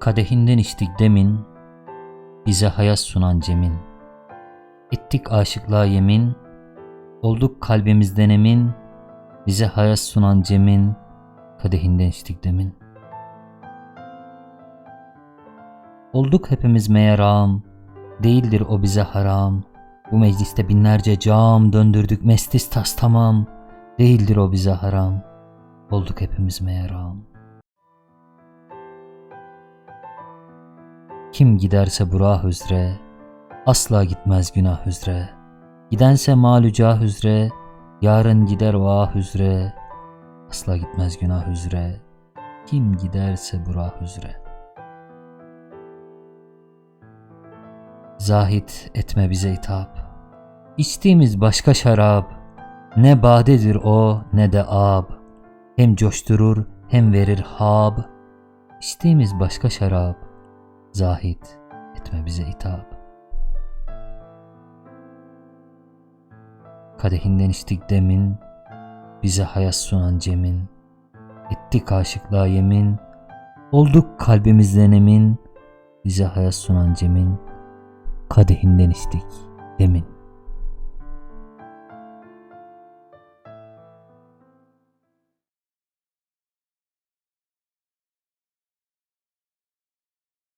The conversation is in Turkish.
Kadehinden içtik demin, bize hayat sunan Cem'in. Ettik aşıklığa yemin, olduk kalbimizden emin, bize hayat sunan Cem'in, kadehinden içtik demin. Olduk hepimiz meyeram, değildir o bize haram. Bu mecliste binlerce cam döndürdük mestis tas tamam, değildir o bize haram. Olduk hepimiz meyeram. Kim giderse burah hüzre, asla gitmez günah hüzre. Gidense malüca hüzre, yarın gider vah hüzre, asla gitmez günah hüzre. Kim giderse burah hüzre. Zahit etme bize hitap. İçtiğimiz başka şarap, ne badedir o ne de ab. Hem coşturur hem verir hab. İçtiğimiz başka şarap, zahit etme bize hitap. Kadehinden içtik demin, bize hayat sunan Cem'in. Ettik aşıklığa yemin, olduk kalbimizden emin, bize hayat sunan Cem'in. Kadehinden içtik demin.